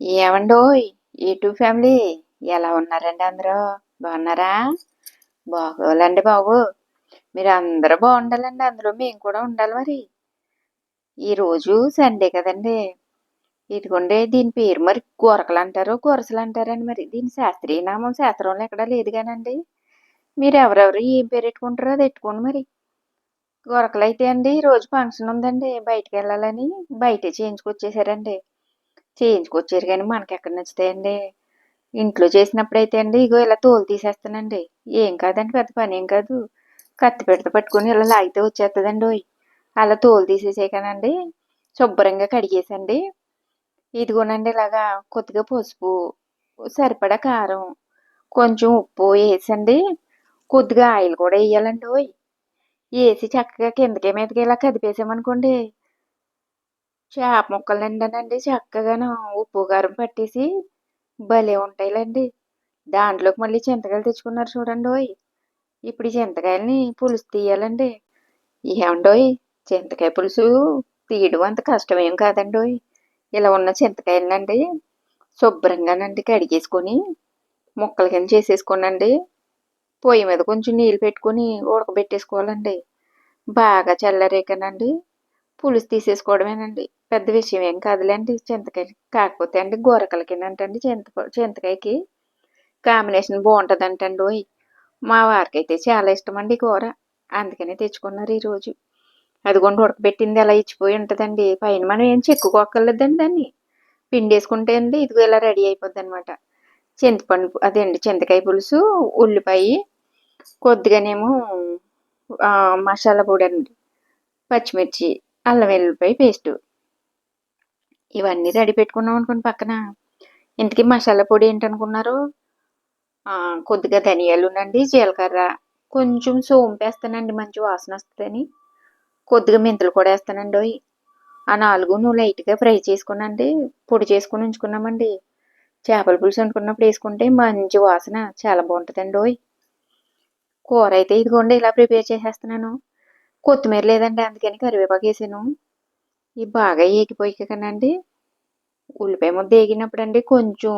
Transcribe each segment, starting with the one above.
ఏమండోయ్ YouTube family? ఎలా ఉన్నారండి అందరూ? బాగున్నారా? బాగోలండి బాబు. మీరు అందరూ బాగుండాలండి అందులో మేము కూడా ఉండాలి మరి. ఈరోజు సండే కదండి. ఇదిగోండి దీని పేరు మరి కూరకలు అంటారు కూరసలు అంటారండి మరి. దీని శాస్త్రీయ నామం శాస్త్రంలో ఎక్కడా లేదు కానండి. మీరు ఎవరెవరు ఏం పేరు పెట్టుకుంటారో అది పెట్టుకోండి మరి. గొరకలు అయితే అండి రోజు ఫంక్షన్ ఉందండి బయటికి వెళ్ళాలని. బయట చేయించుకొచ్చేసారండి. చేయించుకొచ్చారు కానీ మనకి ఎక్కడ నచ్చుతాయండి? ఇంట్లో చేసినప్పుడైతే అండి ఇగో ఇలా తోలు తీసేస్తానండి. ఏం కాదండి పెద్ద పని ఏం కాదు. కత్తి పెడత పట్టుకొని ఇలా లాగితే వచ్చేస్తుందండి ఓయ్. అలా తోలు తీసేసే కానండి శుభ్రంగా కడిగేసండి. ఇదిగోనండి ఇలాగా కొద్దిగా పసుపు సరిపడా కారం కొంచెం ఉప్పు వేసండి కొద్దిగా ఆయిల్ కూడా వేయాలండి ఓయ్. వేసి చక్కగా కిందకి మీదకి ఇలా కదిపేసామనుకోండి చేప ముక్కలు నిండానండి చక్కగాను ఉప్పు కారం పట్టేసి భలే ఉంటాయిలండి. దాంట్లోకి మళ్ళీ చింతకాయలు తెచ్చుకున్నారు చూడండి ఓయ్. ఇప్పుడు ఈ చింతకాయలని పులుసు తీయాలండి. ఏమండోయ్ చింతకాయ పులుసు తీయడం అంత కష్టమేం కాదండి ఓయ్. ఇలా ఉన్న చింతకాయలనండి శుభ్రంగానండి కడిగేసుకొని ముక్కల కింద చేసేసుకోనండి. పొయ్యి మీద కొంచెం నీళ్ళు పెట్టుకొని ఉడకబెట్టేసుకోవాలండి. బాగా చల్లరేకనండి. పులుసు తీసేసుకోవడమేనండి. పెద్ద విషయం ఏం కాదులేండి చింతకాయ కాకపోతే అండి గోరకలకి అంటండి చింత చింతకాయకి కాంబినేషన్ బాగుంటుంది అంటండి ఓయ్. మా వారికైతే చాలా ఇష్టం అండి కూర. అందుకనే తెచ్చుకున్నారు ఈరోజు అదిగోండి ఉడకబెట్టింది ఎలా ఇచ్చిపోయి ఉంటుందండి. పైన మనం ఏం చెక్కుకోక్కర్లేదండి దాన్ని. పిండి వేసుకుంటే అండి ఇదిగో ఇలా రెడీ అయిపోద్ది అనమాట చింతపండు అదే అండి చింతకాయ పులుసు ఉల్లిపాయ కొద్దిగానేమో మసాలా పొడి అండి. పచ్చిమిర్చి అల్లం వెల్లుల్లిపాయ పేస్టు. ఇవన్నీ రెడీ పెట్టుకున్నాం అనుకోండి పక్కన. ఇంతకీ మసాలా పొడి ఏంటనుకున్నారు? కొద్దిగా ధనియాలు ఉండండి జీలకర్ర. కొంచెం సోంపు వేస్తానండి మంచి వాసన వస్తుందని. కొద్దిగా మెంతులు కూడా వేస్తానండి ఆ నాలుగు నువ్వు లైట్గా ఫ్రై చేసుకున్నాండి పొడి చేసుకుని ఉంచుకున్నామండి. చేపల పులుసు అనుకున్నప్పుడు వేసుకుంటే మంచి వాసన చాలా బాగుంటుందండి ఓయ్. కూర అయితే ఇదిగోండి ఇలా ప్రిపేర్ చేసేస్తున్నాను. కొత్తిమీర లేదండి అందుకని కరివేపాకు వేసాను. ఇవి బాగా ఏగిపోయికనండి ఉల్లిపాయ ముద్ద ఏగినప్పుడు అండి కొంచెం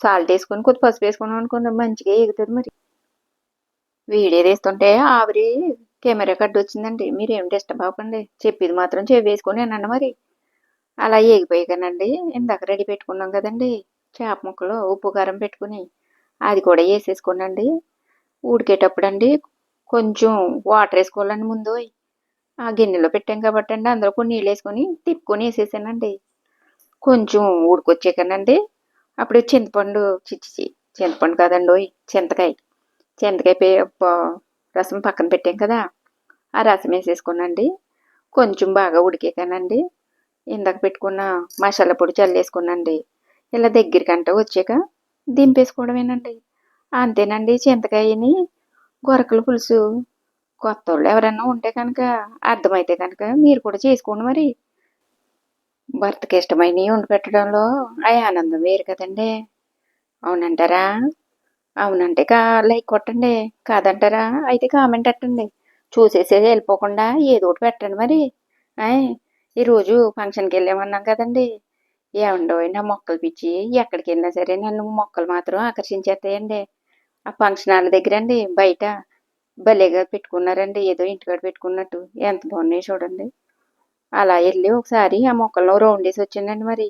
సాల్ట్ వేసుకొని కొద్ది పసుపు వేసుకున్నాం అనుకోండి మంచిగా ఏగుతుంది మరి. వీడియో తీస్తుంటే ఆవిరి కెమెరా కట్ వచ్చిందండి. మీరు డిస్టర్బ్ ఇష్టపడకండి చెప్పేది మాత్రం చెవి వేసుకొని అనండి మరి. అలా ఏగిపోయాకనండి. ఇందాక రెడీ పెట్టుకున్నాం కదండి. చేప ముక్కలు ఉప్పు కారం పెట్టుకుని అది కూడా వేసేసుకోనండి. ఉడికేటప్పుడు అండి కొంచెం వాటర్ వేసుకోవాలండి ముందు. ఆ గిన్నెలో పెట్టాం కాబట్టి అండి అందులో కొన్ని నీళ్ళు వేసుకొని తిప్పుకొని వేసేసానండి. కొంచెం ఉడికొచ్చాకనండి. అప్పుడు చింతపండు చిచ్చి చింతపండు కాదండి చింతకాయ. చింతకాయ రసం పక్కన పెట్టాం కదా. ఆ రసం వేసేసుకోనండి. కొంచెం బాగా ఉడికేకానండి. ఇందాక పెట్టుకున్న మసాలా పొడి చల్లేసుకున్నాండి. ఇలా దగ్గరికంట వచ్చాక దింపేసుకోవడమేనండి. అంతేనండి చింతకాయని గొరకల పులుసు. కొత్త వాళ్ళు ఎవరైనా ఉంటే కనుక అర్థమైతే కనుక మీరు కూడా చేసుకోండి మరి. భర్తకి ఇష్టమైనవి వండి పెట్టడంలో ఆ ఆనందం వేరు కదండి. అవునంటారా? అవునంటే కా లైక్ కొట్టండి. కాదంటారా? అయితే కామెంట్ పెట్టండి చూసేసేది వెళ్ళిపోకుండా ఏదో ఒకటి పెట్టండి మరి. ఈరోజు ఫంక్షన్కి వెళ్ళామన్నాం కదండి. ఏమండో నా మొక్కలు పిచ్చి ఎక్కడికి వెళ్ళినా సరే నన్ను మొక్కలు మాత్రం ఆకర్షించేస్తాయండి. ఆ ఫంక్షన్ హాల్ దగ్గర అండి బయట. భలేగా పెట్టుకున్నారండి. ఏదో ఇంటికాడ పెట్టుకున్నట్టు. ఎంత బాగున్నాయి చూడండి. అలా వెళ్ళి ఒకసారి ఆ మొక్కల్లో రౌండ్ వేసి వచ్చిందండి మరి.